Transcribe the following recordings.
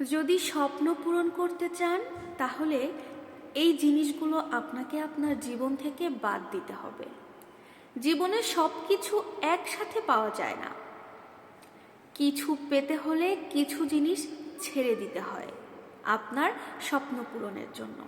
যদি স্বপ্ন পূরণ করতে চান, তাহলে এই জিনিসগুলো আপনাকে আপনার জীবন থেকে বাদ দিতে হবে। জীবনে সব কিছু একসাথে পাওয়া যায় না। কিছু পেতে হলে কিছু জিনিস ছেড়ে দিতে হয় আপনার স্বপ্ন পূরণের জন্য।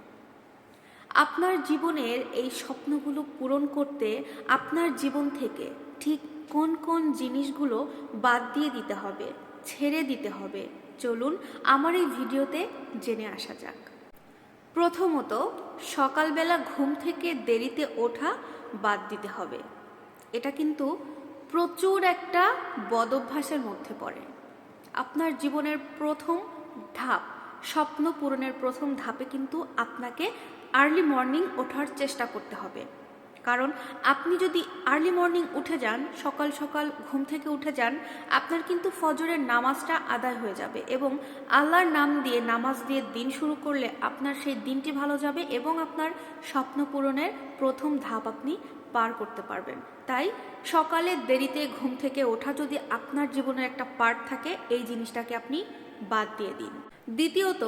আপনার জীবনের এই স্বপ্নগুলো পূরণ করতে আপনার জীবন থেকে ঠিক কোন কোন জিনিসগুলো বাদ দিয়ে দিতে হবে, ছেড়ে দিতে হবে। চলুন আমার এই ভিডিওতে জেনে আসা যাক। প্রথমত, সকালবেলা ঘুম থেকে দেরিতে ওঠা বাদ দিতে হবে। এটা কিন্তু প্রচুর একটা বদভ্যাসের মধ্যে পড়ে। আপনার জীবনের প্রথম ধাপ, স্বপ্ন পূরণের প্রথম ধাপে কিন্তু আপনাকে আর্লি মর্নিং ওঠার চেষ্টা করতে হবে। কারণ আপনি যদি আর্লি মর্নিং উঠে যান, সকাল সকাল ঘুম থেকে উঠে যান, আপনার কিন্তু ফজরের নামাজটা আদায় হয়ে যাবে এবং আল্লাহর নাম দিয়ে, নামাজ দিয়ে দিন শুরু করলে আপনার সেই দিনটি ভালো যাবে এবং আপনার স্বপ্ন পূরণের প্রথম ধাপ আপনি পার করতে পারবেন। তাই সকালে দেরিতে ঘুম থেকে ওঠা যদি আপনার জীবনের একটা পার্ট থাকে, এই জিনিসটাকে আপনি বাদ দিয়ে দিন। দ্বিতীয়ত,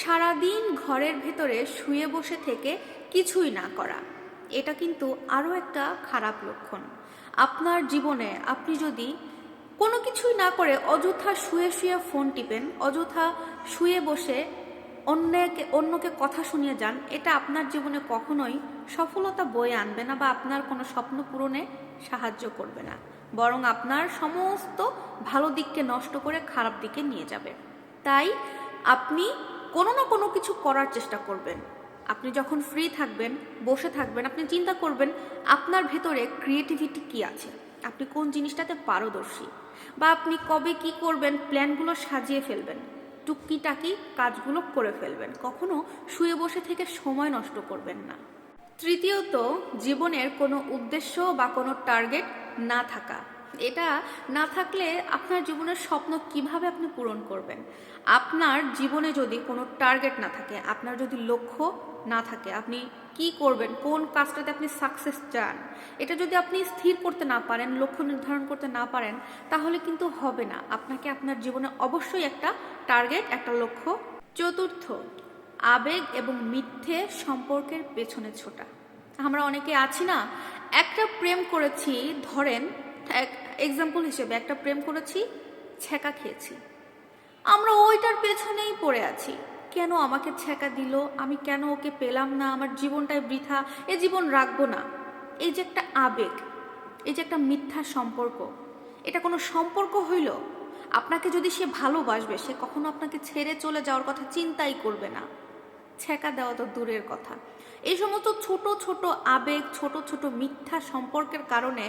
সারাদিন ঘরের ভেতরে শুয়ে বসে থেকে কিছুই না করা। এটা কিন্তু আরও একটা খারাপ লক্ষণ। আপনার জীবনে আপনি যদি কোনো কিছুই না করে অযথা শুয়ে শুয়ে ফোন টিপেন, অযথা শুয়ে বসে অন্যকে অন্যকে কথা শুনিয়ে যান, এটা আপনার জীবনে কখনোই সফলতা বয়ে আনবে না বা আপনার কোনো স্বপ্ন পূরণে সাহায্য করবে না। বরং আপনার সমস্ত ভালো দিককে নষ্ট করে খারাপ দিকে নিয়ে যাবে। তাই আপনি কোনো না কোনো কিছু করার চেষ্টা করবেন। আপনি যখন ফ্রি থাকবেন, বসে থাকবেন, আপনি চিন্তা করবেন আপনার ভেতরে ক্রিয়েটিভিটি কি আছে? আপনি কোন জিনিসটাতে পারদর্শী? বা আপনি কবে কি করবেন প্ল্যানগুলো সাজিয়ে ফেলবেন, টুকিটাকি কাজগুলো করে ফেলবেন। কখনো শুয়ে বসে থেকে সময় নষ্ট করবেন না। তৃতীয়ত, জীবনের কোনো উদ্দেশ্য বা কোনো টার্গেট না থাকা। এটা না থাকলে আপনার জীবনের স্বপ্ন কীভাবে আপনি পূরণ করবেন? আপনার জীবনে যদি কোনো টার্গেট না থাকে, আপনার যদি লক্ষ্য না থাকে, আপনি কি করবেন? কোন কাজটাতে আপনি সাকসেস চান? এটা যদি আপনি স্থির করতে না পারেন, লক্ষ্য নির্ধারণ করতে না পারেন, তাহলে কিন্তু হবে না। আপনাকে আপনার জীবনে অবশ্যই একটা টার্গেট একটা লক্ষ্য। চতুর্থ, আবেগ এবং মিথ্যে সম্পর্কের পেছনে ছোটা। আমরা অনেকে আছি না, একটা প্রেম করেছি, ধরেন এক্সাম্পল হিসেবে একটা প্রেম করেছি, ছ্যাঁকা খেয়েছি। আমরা ওইটার পেছনেই পড়ে আছি। কেন আমাকে ছ্যাঁকা দিল? আমি কেন ওকে পেলাম না? আমার জীবনটাই বৃথা। এ জীবন রাখব না। এই যে একটা আবেগ, এই যে একটা মিথ্যা সম্পর্ক, এটা কোনো সম্পর্ক হইল? আপনাকে যদি সে ভালোবাসবে, সে কখনো আপনাকে ছেড়ে চলে যাওয়ার কথা চিন্তাই করবে না। ছ্যাঁকা দেওয়া তো দূরের কথা। এই সমস্ত ছোট ছোট আবেগ, ছোট ছোট মিথ্যা সম্পর্কের কারণে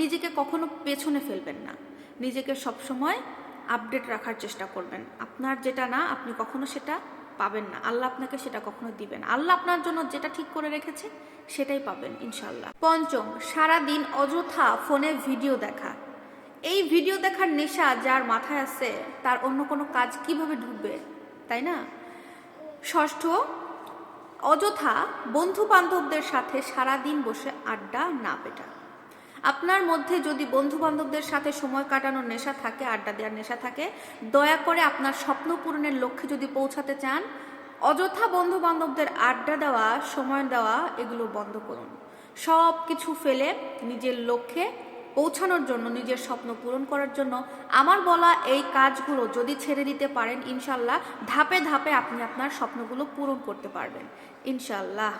নিজেকে কখনো পেছনে ফেলবেন না। নিজেকে সবসময় আপডেট রাখার চেষ্টা করবেন। আপনার যেটা না, আপনি কখনো সেটা পাবেন না। আল্লাহ আপনাকে সেটা কখনো দিবেন আল্লাহ আপনার জন্য যেটা ঠিক করে রেখেছে, সেটাই পাবেন ইনশাল্লাহ পঞ্চম সারা দিন অযথা ফোনে ভিডিও দেখা। এই ভিডিও দেখার নেশা যার মাথায় আছে, তার অন্য কোনো কাজ কীভাবে ঢুকবে, তাই না? ষষ্ঠ অযথা বন্ধু বান্ধবদের সাথে সারা দিন বসে আড্ডা না পেটা। আপনার মধ্যে যদি বন্ধু বান্ধবদের সাথে সময় কাটানোর নেশা থাকে, আড্ডা দেওয়ার নেশা থাকে, দয়া করে আপনার স্বপ্ন পূরণের লক্ষ্যে যদি পৌঁছাতে চান, অযথা বন্ধু বান্ধবদের আড্ডা দেওয়া, সময় দেওয়া, এগুলো বন্ধ করুন। সব কিছু ফেলে নিজের লক্ষ্যে পৌঁছানোর জন্য, নিজের স্বপ্ন পূরণ করার জন্য আমার বলা এই কাজগুলো যদি ছেড়ে দিতে পারেন, ইনশাল্লাহ ধাপে ধাপে আপনি আপনার স্বপ্নগুলো পূরণ করতে পারবেন। ইনশাল্লাহ।